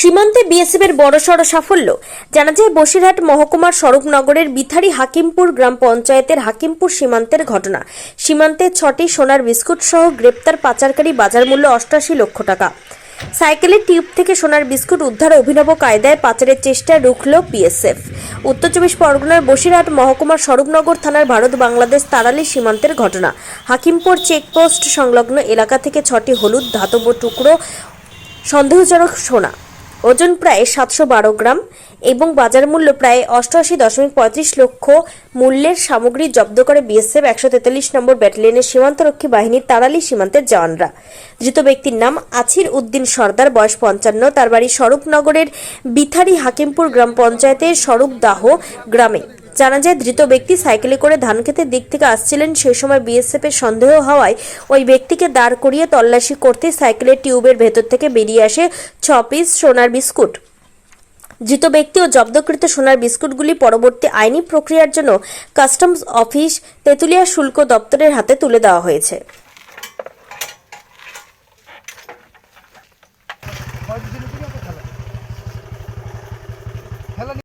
সীমান্তে বিএসএফ এর বড়সড় সাফল্য। জানা যায়, বসিরহাট মহকুমার স্বরূপনগরের বিথারি হাকিমপুর গ্রাম পঞ্চায়েতের হাকিমপুর সীমান্তের ঘটনা। সীমান্তে ছটি সোনার বিস্কুট সহ গ্রেপ্তার পাচারকারী বাজার মূল্য অষ্টাশি লক্ষ টাকা। সাইকেলের টিউব থেকে সোনার বিস্কুট উদ্ধার অভিনব কায়দায় পাচারের চেষ্টায় রুখল বিএসএফ। উত্তর চব্বিশ পরগনার বসিরহাট মহকুমার স্বরূপনগর থানার ভারত বাংলাদেশ তারালি সীমান্তের ঘটনা। হাকিমপুর চেকপোস্ট সংলগ্ন এলাকা থেকে ছটি হলুদ ধাতব টুকরো, সন্দেহজনক সোনা। ওজন প্রায় সাতশো বারো গ্রাম এবং বাজার মূল্য প্রায় অষ্টআশি দশমিক পঁয়ত্রিশ লক্ষ মূল্যের সামগ্রী জব্দ করে বিএসএফ একশো তেতাল্লিশ নম্বর ব্যাটালিয়নের সীমান্তরক্ষী বাহিনীর তারালি সীমান্তের জওয়ানরা। ধৃত ব্যক্তির নাম আছির উদ্দিন সর্দার, বয়স পঞ্চান্ন। তার বাড়ি স্বরূপনগরের বিথারি হাকিমপুর গ্রাম পঞ্চায়েতের স্বরূপদাহ গ্রামে। জানা যায়, ধৃত ব্যক্তি সাইকেলে করে ধান খেতের দিক থেকে আসছিলেন। সেই সময় বিএসএফের সন্দেহ হওয়ায় ওই ব্যক্তিকে দাঁড় করিয়ে তল্লাশি করতে সাইকেলের টিউবের ভেতর থেকে বেরিয়ে আসে ছ পিস সোনার বিস্কুট। ধৃত ব্যক্তি ও জব্দকৃত সোনার বিস্কুটগুলি পরবর্তী আইনি প্রক্রিয়ার জন্য কাস্টমস অফিস, তেঁতুলিয়া শুল্ক দপ্তরের হাতে তুলে দেওয়া হয়েছে।